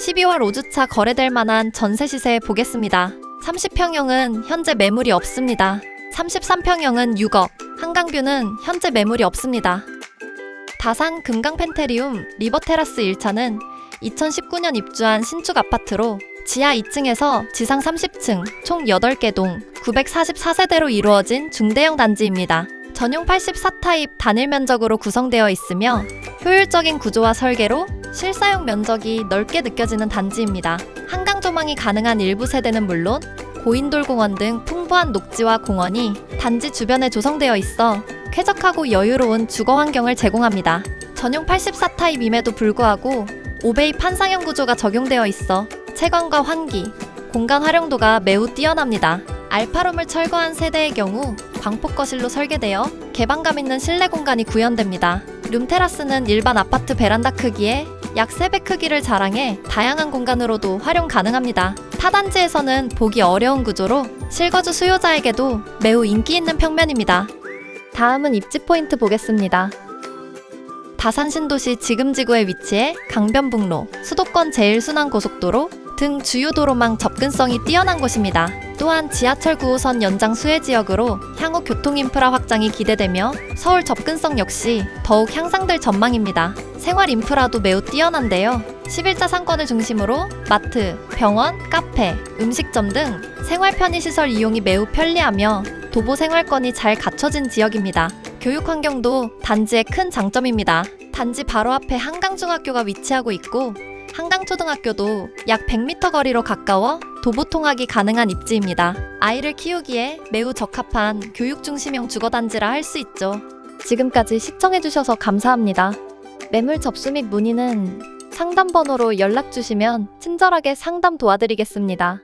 12월 5주차 거래될 만한 전세 시세 보겠습니다. 30평형은 현재 매물이 없습니다. 33평형은 6억, 한강뷰는 현재 매물이 없습니다. 다산 금강 펜테리움 리버테라스 1차는 2019년 입주한 신축 아파트로 지하 2층에서 지상 30층 총 8개 동 944세대로 이루어진 중대형 단지입니다. 전용 84타입 단일 면적으로 구성되어 있으며 효율적인 구조와 설계로 실사용 면적이 넓게 느껴지는 단지입니다. 한강 조망이 가능한 일부 세대는 물론 고인돌 공원 등 풍부한 녹지와 공원이 단지 주변에 조성되어 있어 쾌적하고 여유로운 주거 환경을 제공합니다. 전용 84타입임에도 불구하고 5베이 판상형 구조가 적용되어 있어 채광과 환기, 공간 활용도가 매우 뛰어납니다. 알파룸을 철거한 세대의 경우 광폭 거실로 설계되어 개방감 있는 실내 공간이 구현됩니다. 룸테라스는 일반 아파트 베란다 크기에 약 3배 크기를 자랑해 다양한 공간으로도 활용 가능합니다. 타단지에서는 보기 어려운 구조로 실거주 수요자에게도 매우 인기 있는 평면입니다. 다음은 입지 포인트 보겠습니다. 다산 신도시 지금 지구에 위치해 강변북로, 수도권 제일순환고속도로 등 주요 도로망 접근성이 뛰어난 곳입니다. 또한 지하철 9호선 연장 수혜 지역으로 향후 교통 인프라 확장이 기대되며 서울 접근성 역시 더욱 향상될 전망입니다. 생활 인프라도 매우 뛰어난데요. 11자 상권을 중심으로 마트, 병원, 카페, 음식점 등 생활 편의시설 이용이 매우 편리하며 도보 생활권이 잘 갖춰진 지역입니다. 교육 환경도 단지의 큰 장점입니다. 단지 바로 앞에 한강중학교가 위치하고 있고 한강초등학교도 약 100m 거리로 가까워 도보 통학이 가능한 입지입니다. 아이를 키우기에 매우 적합한 교육 중심형 주거단지라 할 수 있죠. 지금까지 시청해주셔서 감사합니다. 매물 접수 및 문의는 상담 번호로 연락 주시면 친절하게 상담 도와드리겠습니다.